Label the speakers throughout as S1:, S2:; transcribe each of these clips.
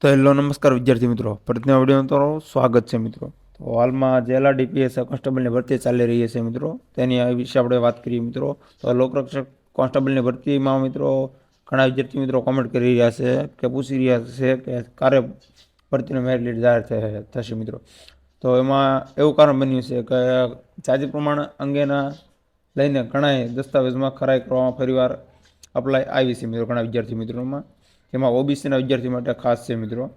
S1: તો હેલો, નમસ્કાર વિદ્યાર્થી મિત્રો. પ્રતિના વીડિયો તમારો સ્વાગત છે મિત્રો. તો હાલમાં જેલા ડીપીએસ કોન્સ્ટેબલની ભરતી ચાલી રહી છે મિત્રો, તેની વિશે આપણે વાત કરીએ મિત્રો. તો લોકરક્ષક કોન્સ્ટેબલની ભરતીમાં મિત્રો ઘણા વિદ્યાર્થી મિત્રો કોમેન્ટ કરી રહ્યા છે કે પૂછી રહ્યા છે કે ક્યારે ભરતીનો મેરિટ જાહેર થશે- થશે મિત્રો. તો એમાં એવું કારણ બન્યું છે કે જાતિ પ્રમાણ અંગેના લઈને ઘણાય દસ્તાવેજમાં ખરાઈ કરવામાં ફરીવાર અપ્લાય આવી છે મિત્રો, ઘણા વિદ્યાર્થી મિત્રોમાં. જેમાં ઓબીસીના વિદ્યાર્થી માટે ખાસ છે મિત્રો.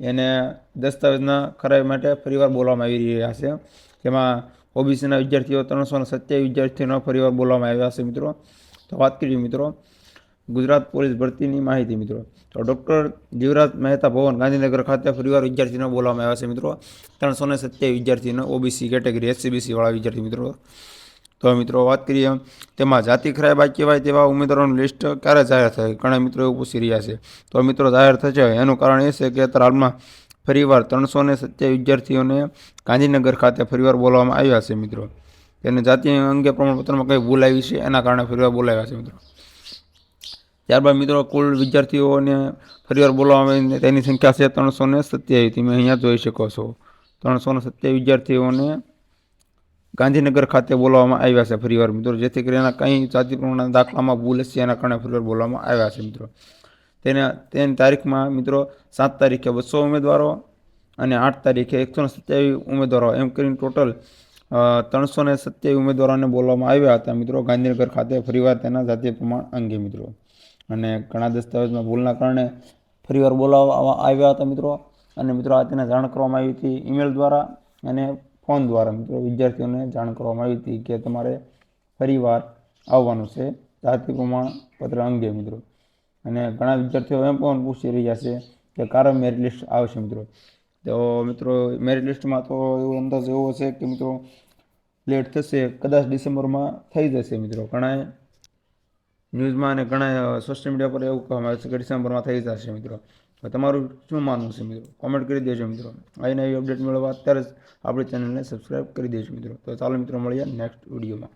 S1: એને દસ્તાવેજના ખરાઈ માટે ફરીવાર બોલવામાં આવી રહ્યા છે. જેમાં ઓબીસીના વિદ્યાર્થીઓ ત્રણસો ને સત્યાવીસ વિદ્યાર્થીઓનો ફરીવાર બોલવામાં આવ્યા છે મિત્રો. તો વાત કરીએ મિત્રો. ગુજરાત પોલીસ ભરતીની માહિતી મિત્રો. તો ડૉક્ટર જીવરાજ મહેતા ભવન ગાંધીનગર ખાતે ફરીવાર વિદ્યાર્થીનો બોલવામાં આવ્યા છે મિત્રો. ત્રણસો ને સત્યાવીસ વિદ્યાર્થીનો ઓબીસી કેટેગરી એસસીબીસીવાળા વિદ્યાર્થી મિત્રો. તો મિત્રો વાત કરીએ, તેમાં જાતિ ખરાઈ બાકી કહેવાય તેવા ઉમેદવારોનું લિસ્ટ ક્યારે જાહેર થાય? ઘણા મિત્રો એવું પૂછી રહ્યા છે. તો મિત્રો જાહેર થશે. એનું કારણ એ છે કે અત્યારે હાલમાં ફરીવાર ત્રણસો ને સત્યાવીસ વિદ્યાર્થીઓને ગાંધીનગર ખાતે ફરીવાર બોલાવવામાં આવ્યા છે મિત્રો. તેને જાતિ અંગે પ્રમાણપત્રમાં કંઈ ભૂલ આવી છે? એના કારણે ફરીવાર બોલાવ્યા છે મિત્રો. ત્યારબાદ મિત્રો કુલ વિદ્યાર્થીઓને ફરીવાર બોલાવવામાં આવીને તેની સંખ્યા છે ત્રણસો ને સત્યાવીસ. તમે અહીંયા જોઈ શકો છો. ત્રણસો ને સત્યાવીસ વિદ્યાર્થીઓને ગાંધીનગર ખાતે બોલાવવામાં આવ્યા છે ફરીવાર મિત્રો. જેથી કરીને કંઈ જાતિ પ્રમાણના દાખલામાં ભૂલ હશે એના કારણે ફરીવાર બોલાવવામાં આવ્યા છે મિત્રો. તેના તેની તારીખમાં મિત્રો સાત તારીખે બસો ઉમેદવારો અને આઠ તારીખે એકસો સત્યાવીસ ઉમેદવારો એમ કરીને ટોટલ ત્રણસો ને સત્યાવીસ ઉમેદવારોને બોલવામાં આવ્યા હતા મિત્રો. ગાંધીનગર ખાતે ફરીવાર તેના જાતીય પ્રમાણ અંગે મિત્રો. અને ઘણા દસ્તાવેજમાં ભૂલના કારણે ફરીવાર બોલાવવા આવ્યા હતા મિત્રો. અને મિત્રો આ તેને જાણ કરવામાં આવી હતી ઈમેલ દ્વારા. અને ફોન દ્વારા મિત્રો વિદ્યાર્થીઓને જાણ કરવામાં આવી હતી કે તમારે ફરીવાર આવવાનું છે જાતિ પ્રમાણપત્ર અંગે મિત્રો. અને ઘણા વિદ્યાર્થીઓ એમ પણ પૂછી રહ્યા છે કે કારો મેરિટ લિસ્ટ આવશે મિત્રો. તો મિત્રો મેરિટ લિસ્ટમાં તો એવો અંદાજ એવો છે કે મિત્રો લેટ થશે, કદાચ ડિસેમ્બરમાં થઈ જશે મિત્રો. ઘણા ન્યૂઝમાં અને ઘણા સોશિયલ મીડિયા પર એવું કહેવામાં આવે છે કે ડિસેમ્બરમાં થઈ જશે મિત્રો. તમારું શું માનવું છે મિત્રો? કોમેન્ટ કરી દેજો મિત્રો. આવી નવી અપડેટ મેળવવા અત્યારે જ આપણી ચેનલને સબસ્ક્રાઈબ કરી દેજો મિત્રો. તો ચાલો મિત્રો મળીએ નેક્સ્ટ વિડીયોમાં